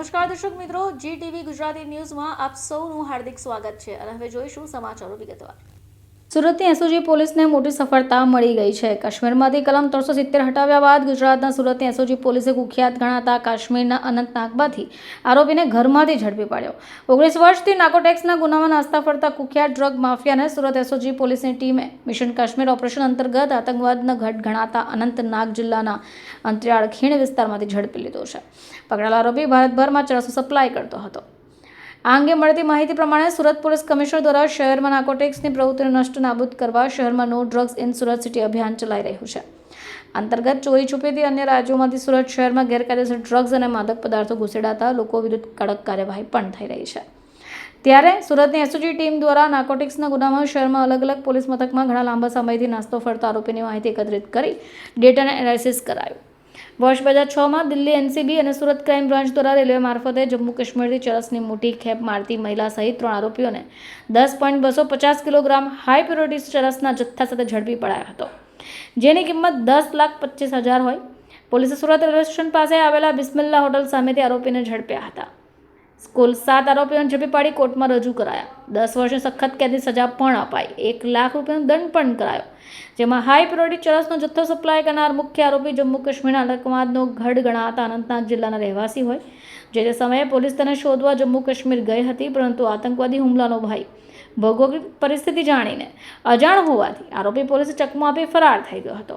નમસ્કાર દર્શક મિત્રો જી ટીવી ગુજરાતી ન્યૂઝમાં આપ સૌનું હાર્દિક સ્વાગત છે અને હવે જોઈશું સમાચારો વિગતવાર. સુરતની એસઓજી પોલીસને મોટી સફળતા મળી ગઈ છે. કાશ્મીરમાંથી કલમ ત્રણસો સિત્તેર હટાવ્યા બાદ ગુજરાતના સુરતની એસઓજી પોલીસે કુખ્યાત ગણાતા કાશ્મીરના અનંતનાગમાંથી આરોપીને ઘરમાંથી ઝડપી પાડ્યો. ઓગણીસ વર્ષથી નાકોટેક્સના ગુનામાં નાસ્તા ફરતા કુખ્યાત ડ્રગ માફિયાને સુરત એસઓજી પોલીસની ટીમે મિશન કાશ્મીર ઓપરેશન અંતર્ગત આતંકવાદના ઘટ ગણાતા અનંતનાગ જિલ્લાના અંતરિયાળ ખીણ વિસ્તારમાંથી ઝડપી લીધો છે. પકડાયેલો આરોપી ભારતભરમાં ચરસો સપ્લાય કરતો હતો. આ અંગે મળતી માહિતી પ્રમાણે સુરત પોલીસ કમિશનર દ્વારા શહેરમાં નાર્કોટિક્સની પ્રવૃત્તિને નષ્ટ નાબૂદ કરવા શહેરમાં no drugs in Surat city અભિયાન ચલાઈ રહ્યું છે. અંતર્ગત ચોરી છુપીથી અન્ય રાજ્યોમાંથી સુરત શહેરમાં ગેરકાયદેસર ડ્રગ્સ અને માદક પદાર્થો ઘૂસેડાતા લોકો વિરુદ્ધ કડક કાર્યવાહી પણ થઈ રહી છે. ત્યારે સુરતની એસઓજી ટીમ દ્વારા નાર્કોટિક્સના ગુનામાં શહેરમાં અલગ અલગ પોલીસ મથકમાં ઘણા લાંબા સમયથી નાસ્તો ફરતા આરોપીની માહિતી એકત્રિત કરી ડેટાને એનાલિસિસ કરાયું. વર્ષ બે હજાર છમાં દિલ્હી એનસીબી અને સુરત ક્રાઇમ બ્રાન્ચ દ્વારા રેલવે મારફતે જમ્મુ કાશ્મીરથી ચરસની મોટી ખેપ મારતી મહિલા સહિત ત્રણ આરોપીઓને દસ પોઈન્ટ બસો પચાસ કિલોગ્રામ હાઈ પ્યોરિટી ચરસના જથ્થા સાથે ઝડપી પડાયો હતો. જેની કિંમત દસ લાખ પચીસ હજાર હોય. પોલીસે સુરત રેલવે સ્ટેશન પાસે આવેલા બિસ્મિલ્લા હોટલ સામેથી આરોપીને ઝડપ્યા હતા. કુલ સાત આરોપીઓને ઝડપી પાડી કોર્ટમાં રજૂ કરાયા. દસ વર્ષની સખત કેદની સજા પણ અપાઈ. એક લાખ રૂપિયાનો દંડ પણ કરાયો. જેમાં હાઈ પ્રોરિટી ચરસનો જથ્થો સપ્લાય કરનાર મુખ્ય આરોપી જમ્મુ કાશ્મીરના આતંકવાદનો ગઢ ગણાતા અનંતનાગ જિલ્લાના રહેવાસી હોય, જે તે સમયે પોલીસ તેને શોધવા જમ્મુ કાશ્મીર ગઈ હતી, પરંતુ આતંકવાદી હુમલાનો ભાઈ ભૌગોલિક પરિસ્થિતિ જાણીને અજાણ હોવાથી આરોપી પોલીસે ચકમો આપી ફરાર થઈ ગયો હતો.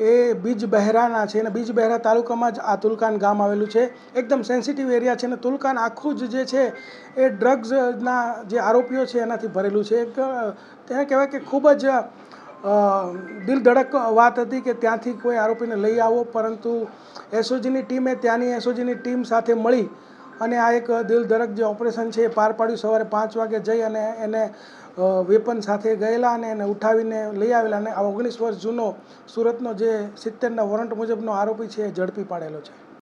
એ બીજ બહેરાના છે અને બીજ બહેરા તાલુકામાં જ આ તુલકાન ગામ આવેલું છે. એકદમ સેન્સિટિવ એરિયા છે અને તુલકાન આખું જ જે છે એ ડ્રગ્સના જે આરોપીઓ છે એનાથી ભરેલું છે. એક, તેને કહેવાય કે ખૂબ જ દિલ ધડક વાત હતી કે ત્યાંથી કોઈ આરોપીને લઈ આવો. પરંતુ એસઓજીની ટીમે ત્યાંની એસઓજીની ટીમ સાથે મળી અને આ એક દિલ ધડક જે ઓપરેશન છે એ પાર પાડ્યું, સવારે પાંચ વાગે જઈ અને એને વેપન સાથે ગયેલા અને એને ઉઠાવીને લઈ આવેલા અને આ ઓગણીસ વર્ષ જૂનો સુરતનો જે સિત્તેરના વોરંટ મુજબનો આરોપી છે એ ઝડપી પાડેલો છે.